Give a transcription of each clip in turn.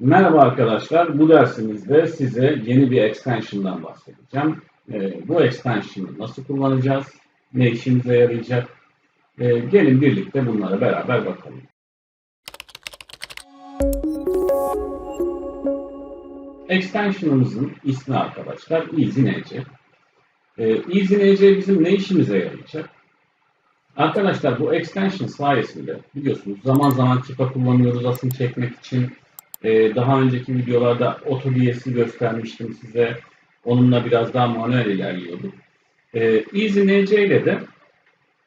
Merhaba arkadaşlar. Bu dersimizde size yeni bir extension'dan bahsedeceğim. Ee, bu extension'ı nasıl kullanacağız? Ne işimize yarayacak? Ee, gelin birlikte bunlara beraber bakalım. Extension'ımızın ismi arkadaşlar EasyNC. Ee, EasyNC bizim ne işimize yarayacak? Arkadaşlar bu extension sayesinde biliyorsunuz zaman zaman Kipa kullanıyoruz asıl çekmek için. Ee, daha önceki videolarda AutoDS'i göstermiştim size. Onunla biraz daha manuel ilerliyorduk. Ee, EasyNC ile de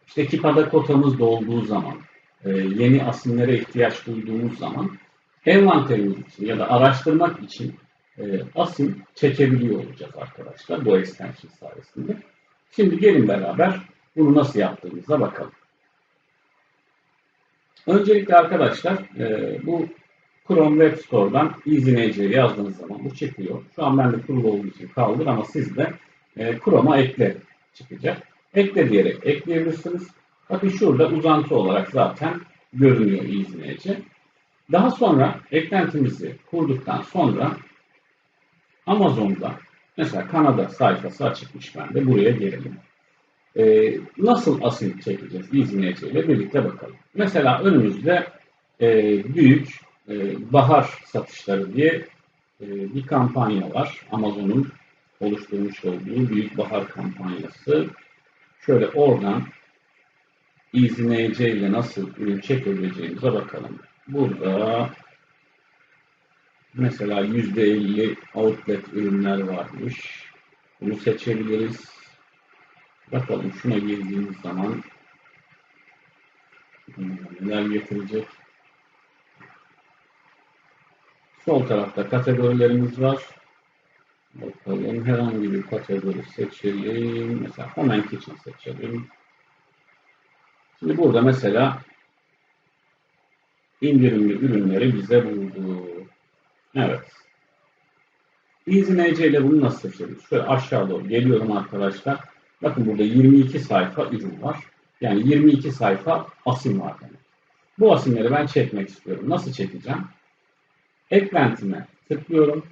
işte Kipa'da kotamız dolduğu zaman, e, yeni asimlere ihtiyaç duyduğumuz zaman envanterimiz için ya da araştırmak için e, asim çekebiliyor olacağız arkadaşlar bu extension sayesinde. Şimdi gelin beraber bunu nasıl yaptığımıza bakalım. Öncelikle arkadaşlar e, bu Chrome Web Store'dan EasyNC yazdığınız zaman bu çıkıyor. Şu an bende kurulu olduğu için kaldır ama siz de e, Chrome'a ekle çıkacak. Ekle diyerek ekleyebilirsiniz. Bakın şurada uzantı olarak zaten görünüyor EasyNC. Daha sonra eklentimizi kurduktan sonra Amazon'da mesela Kanada sayfası açıkmış bende. Buraya gelelim. Ee, nasıl asil çekeceğiz ile birlikte bakalım. Mesela önümüzde e, büyük bahar satışları diye e, bir kampanya var. Amazon'un oluşturmuş olduğu büyük bahar kampanyası. Şöyle oradan ile nasıl ürün çekebileceğimize bakalım. Burada mesela %50 outlet ürünler varmış. Bunu seçebiliriz. Bakalım şuna girdiğimiz zaman neler getirecek. Sol tarafta kategorilerimiz var. Bakalım herhangi bir kategori seçelim. Mesela Home Kitchen seçelim. Şimdi burada mesela indirimli ürünleri bize buldu. Evet. EasyNC ile bunu nasıl seçeriz? Şöyle aşağı doğru geliyorum arkadaşlar. Bakın burada 22 sayfa ürün var. Yani 22 sayfa asim var demek. Bu asimleri ben çekmek istiyorum. Nasıl çekeceğim? Eklentime tıklıyorum.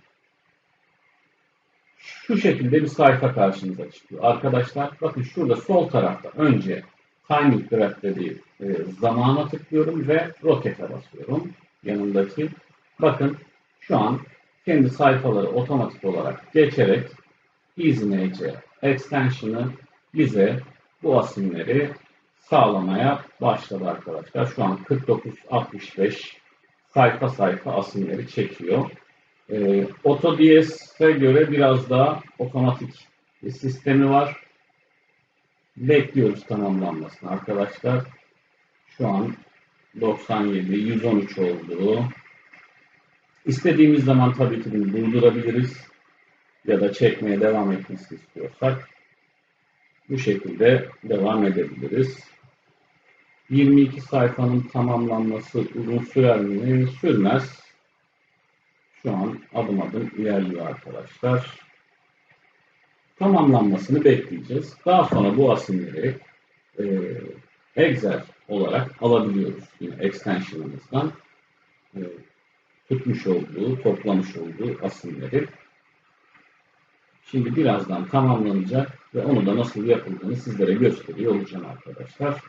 Şu şekilde bir sayfa karşınıza çıkıyor. Arkadaşlar bakın şurada sol tarafta önce Timing Graph dediği e, zamana tıklıyorum ve Rocket'e basıyorum. Yanındaki. Bakın şu an kendi sayfaları otomatik olarak geçerek EasyNC extension'ı bize bu asimleri sağlamaya başladı arkadaşlar. Şu an 49-65 sayfa sayfa asimleri çekiyor. Ee, AutoDS'e göre biraz daha otomatik bir sistemi var. Bekliyoruz tamamlanmasını arkadaşlar. Şu an 97, 113 oldu. İstediğimiz zaman tabii ki bunu durdurabiliriz. Ya da çekmeye devam etmesini istiyorsak bu şekilde devam edebiliriz. 22 sayfanın tamamlanması uzun sürer mi? Sürmez. Şu an adım adım ilerliyor arkadaşlar. Tamamlanmasını bekleyeceğiz. Daha sonra bu asimleri e, Excel olarak alabiliyoruz. Yine extension'ımızdan e, tutmuş olduğu, toplamış olduğu asimleri. Şimdi birazdan tamamlanacak ve onu da nasıl yapıldığını sizlere gösteriyor olacağım arkadaşlar.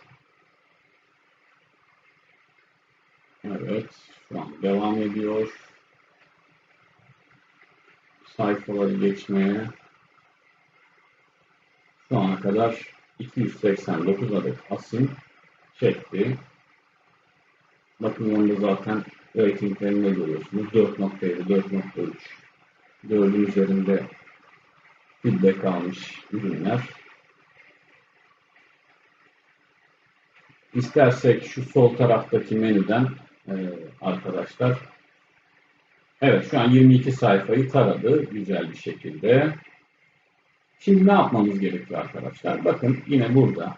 Evet, şu an devam ediyor. Sayfaları geçmeye. Şu ana kadar 289 adet asim çekti. Bakın yanında zaten ratinglerini de görüyorsunuz. 4.7, 4.3. 4'ün üzerinde feedback almış ürünler. İstersek şu sol taraftaki menüden e, arkadaşlar. Evet şu an 22 sayfayı taradı güzel bir şekilde. Şimdi ne yapmamız gerekiyor arkadaşlar? Bakın yine burada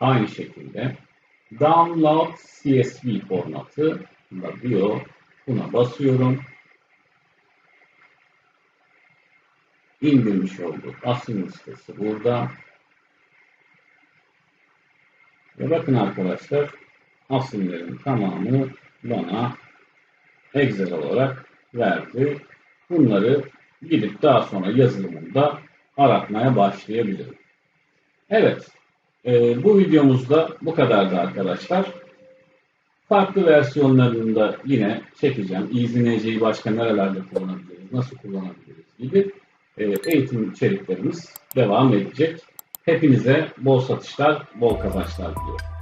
aynı şekilde download CSV formatı diyor. Buna basıyorum. indirmiş olduk. Asim listesi burada. Ve bakın arkadaşlar asimlerin tamamı bana Excel olarak verdi. Bunları gidip daha sonra yazılımında aratmaya başlayabilirim. Evet, e, bu videomuzda bu kadardı arkadaşlar. Farklı versiyonlarında yine çekeceğim. EasyNC'yi başka nerelerde kullanabiliriz, nasıl kullanabiliriz gibi e, eğitim içeriklerimiz devam edecek. Hepinize bol satışlar, bol kazançlar diliyorum.